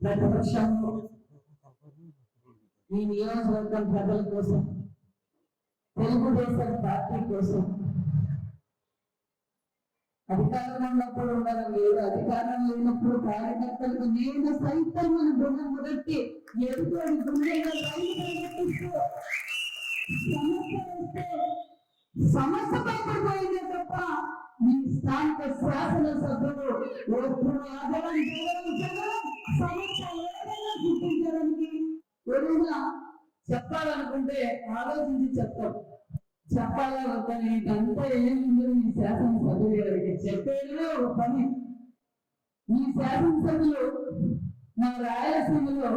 గత ప్రతిపక్షంలో ఈ నియోజకవర్గం ప్రజల కోసం తెలుగుదేశం పార్టీ కోసం. అధికారం ఉన్నప్పుడు ఉండడం లేదు అధికారం లేనప్పుడు కార్యకర్తలకు నేను సైతం మన గుణం మొదటి ఎదుటి గుండెగా సమస్య వస్తే సమస్య భయపడిపోయిందే తప్ప మీ శాసన సభ్యుడు ఎప్పుడు ఆదరణ చేయడం సమస్య ఏదైనా గుర్తించడానికి ఏదైనా చెప్పాలనుకుంటే ఆలోచించి చెప్తాం. చెప్పాలా వద్దని ఇదంతా ఏముందో మీ శాసనసభ్యులు గారికి చెప్పేదే ఒక పని. మీ శాసనసభ్యులు మా రాయలసీమలో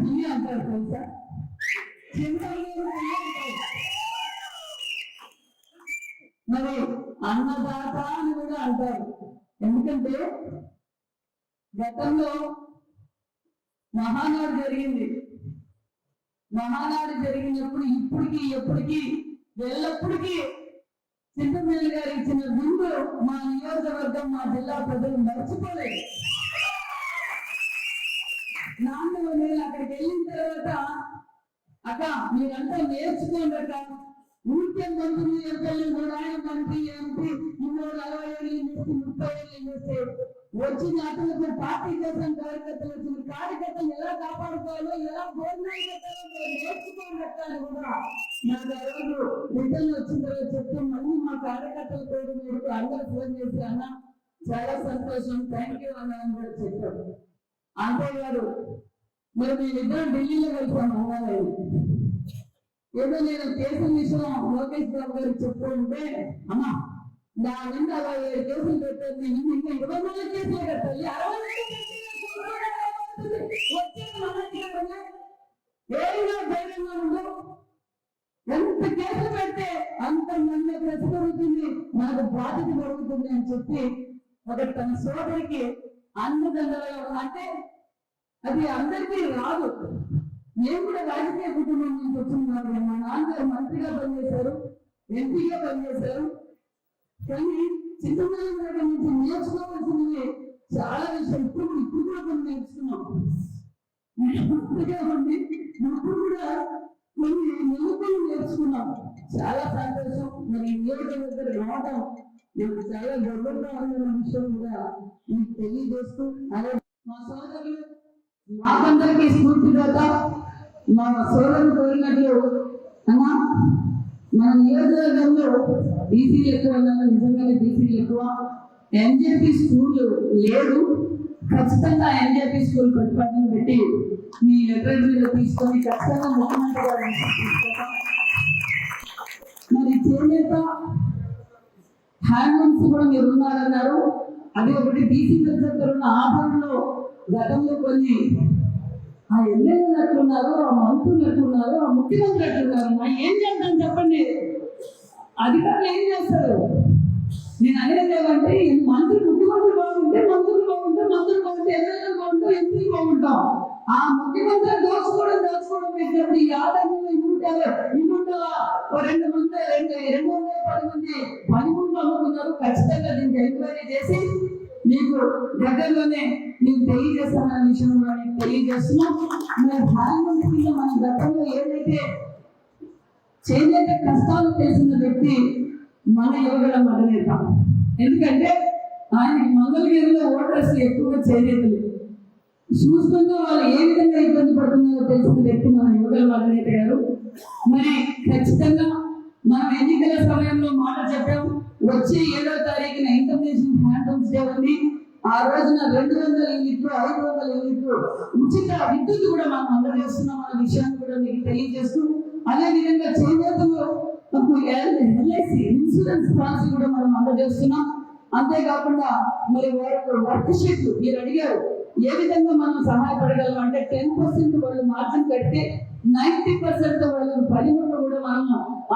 ఇవి అంటారు తెలుసా? చిన్న మరి అన్నదాత అని కూడా అంటారు. ఎందుకంటే గతంలో మహానాడు జరిగింది. మహానాడు జరిగినప్పుడు ఇప్పటికి ఎప్పటికి ఎల్లప్పటికీ చింతమల్లి గారు ఇచ్చిన విందు మా నియోజకవర్గం మా జిల్లా ప్రజలు మర్చిపోలేదు. నాన్న నేను అక్కడికి వెళ్ళిన తర్వాత అక్క మీరంతా నేర్చుకోండి అక్క. ఊరికే మంత్రులు ఎంపీలు కూడా ఆయన మంత్రి ఎంపీ మూడు అరవై ఏళ్ళు చేసి ముప్పై ఏళ్ళు చేస్తే వచ్చిన అతను పార్టీ కోసం కార్యకర్తలు వచ్చిన కార్యకర్తలు ఎలా కాపాడుకోవాలో ఎలా భోజనాలు పెట్టాలో మీరు నేర్చుకోండి కూడా నాకు ఆ రోజు రిటర్న్ వచ్చిన తర్వాత చెప్తే మళ్ళీ మా కార్యకర్తల పేరు మీరు అందరూ ఫోన్ చేసి అన్న చాలా సంతోషం థ్యాంక్ యూ అన్న అని కూడా చెప్పారు అంతేకాదు మరి మేమిద్దరం ఢిల్లీలో కలిసాము అమ్మాయి ఏదో నేను కేసుల విషయం లోకేష్ బాబు గారికి చెప్తూ ఉంటే అమ్మా నా మీద అరవై ఏడు కేసులు పెట్టారు నేను ఇంకా ఇరవై మూడు కేసులు కట్టాలి అరవై ధైర్యంగా ఉండు. ఎంత కేసులు పెడితే అంత మంది ప్రశ్న పెరుగుతుంది నాకు బాధ్యత పడుతుంది అని చెప్పి ఒకటి తన సోదరికి అన్నదండలుగా అంటే అది అందరికీ రాదు. నేను కూడా రాజకీయ కుటుంబం నుంచి వచ్చిన మా నాన్నగారు మంత్రిగా పనిచేశారు ఎంపీగా పనిచేశారు. కానీ చింతమల్లి నుంచి నేర్చుకోవాల్సినవి చాలా విషయం. ఇప్పుడు ఇప్పుడు కూడా కొన్ని నేర్చుకున్నాం. ఉండి ఇప్పుడు కూడా కొన్ని నిలుపులు నేర్చుకున్నాం. చాలా సంతోషం. మరి ఈ నియోజకవర్గం రావడం నాకు చాలా గర్వంగా ఉన్న విషయం కూడా మీకు తెలియజేస్తూ అలాగే మా సోదరులు మాకందరికీ స్ఫూర్తిదాత. మా సోదరు కోరినట్లు అమ్మా మన నియోజకవర్గంలో బీసీలు ఎక్కువ ఉన్నారు నిజంగానే బీసీలు ఎక్కువ. ఎన్జేపీ స్కూల్ లేదు. ఖచ్చితంగా ఎన్జేపీ స్కూల్ ప్రతిపాదన పెట్టి మీ లెటర్ మీద తీసుకొని ఖచ్చితంగా ముఖ్యమంత్రి గారు మరి చేనేత హ్యాండ్లూమ్స్ కూడా మీరు ఉన్నారన్నారు. అది ఒకటి బీసీ దగ్గర ఉన్న ఆభరణలో గతంలో కొన్ని ఆ ఎమ్మెల్యేలు ఎట్లున్నారు ఆ మంత్రులు ఎట్లున్నారు ఆ ముఖ్యమంత్రి ఎట్లున్నారు నా ఏం చేద్దాం చెప్పండి. అధికారులు ఏం చేస్తారు? నేను అనేది ఏమంటే ఈ మంత్రి ముఖ్యమంత్రి బాగుంటే మంత్రులు బాగుంటే మంత్రులు బాగుంటే ఎమ్మెల్యేలు బాగుంటే ఎంపీలు బాగుంటాం. ఆ ముఖ్యమంత్రి దోచుకోవడం దోచుకోవడం పెట్టినప్పుడు ఈ ఆదాయంలో ఇమ్ముంటారు ఇమ్ముంటూ రెండు మంది రెండు రెండు వందల పది మంది పనిముట్లు అమ్ముకున్నారు ఖచ్చితంగా దీనికి ఎంక్వైరీ చేసి మీకు దగ్గరలోనే మీకు తెలియజేస్తామన్న విషయం కూడా మీకు తెలియజేస్తున్నాం మరి హ్యాండ్ మన గతంలో ఏదైతే చేనేత కష్టాలు తెలిసిన వ్యక్తి మన యోగల మగనేత ఎందుకంటే ఆయనకి మంగళగిరిలో ఓటర్స్ ఎక్కువగా చేనేతలు. చూసుకుంటూ వాళ్ళు ఏ విధంగా ఇబ్బంది పడుతున్నారో తెలిసిన వ్యక్తి మన యువగల మగనేత గారు మరి ఖచ్చితంగా మనం ఎన్నికల సమయంలో మాట చెప్పాము. వచ్చే ఏడో తారీఖున ఇంటర్నేషనల్ హ్యాండ్లూమ్స్ డే ఆ రోజున రెండు వందల యూనిట్లు ఐదు వందల యూనిట్లు ఉచిత విద్యుత్ కూడా మనం అందజేస్తున్నాం అన్న విషయాన్ని కూడా మీకు తెలియజేస్తూ అదే విధంగా చేనేతలు ఎల్ఐసి ఇన్సూరెన్స్ పాలసీ కూడా మనం అందజేస్తున్నాం. అంతేకాకుండా మరి వారికి వర్క్ షీట్లు మీరు అడిగారు ఏ విధంగా మనం సహాయపడగలం అంటే టెన్ పర్సెంట్ వాళ్ళు మార్జిన్ కడితే నైన్టీ పర్సెంట్ వాళ్ళు పనిముట్లు కూడా మనం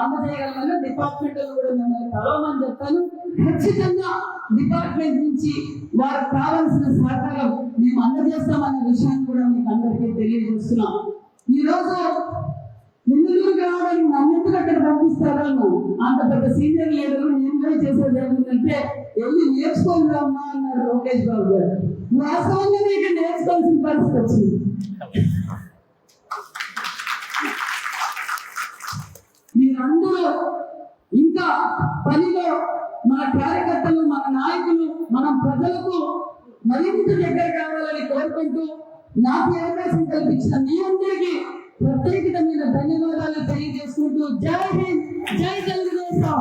అందజేయగలమని డిపార్ట్మెంట్ కూడా మిమ్మల్ని కలవమని చెప్తాను. ఖచ్చితంగా డిపార్ట్మెంట్ నుంచి వారికి కావాల్సిన సహకారం మేము అందజేస్తామనే విషయాన్ని కూడా మీకు అందరికీ తెలియజేస్తున్నాం. ఈ రోజు కావాలని రావడానికి నన్ను ఎందుకు అక్కడ పంపిస్తారో అంత పెద్ద సీనియర్ లీడర్ నేను చేసేది ఏమిటంటే వెళ్ళి నేర్చుకోండి అమ్మా అన్నారు లోకేష్ బాబు గారు. వాస్తవంగా ఇక్కడ నేర్చుకోవాల్సిన పరిస్థితి వచ్చింది. మీరందరూ ఇంకా పనిలో మన కార్యకర్తలు మన నాయకులు మన ప్రజలకు మరింత దగ్గర కావాలని కోరుకుంటూ నాకు అవకాశం కల్పించిన మీ అందరికీ మీద ధన్యవాదాలు తెలియజేసుకుంటూ జై హింద్ జై తెలుగుదేశం.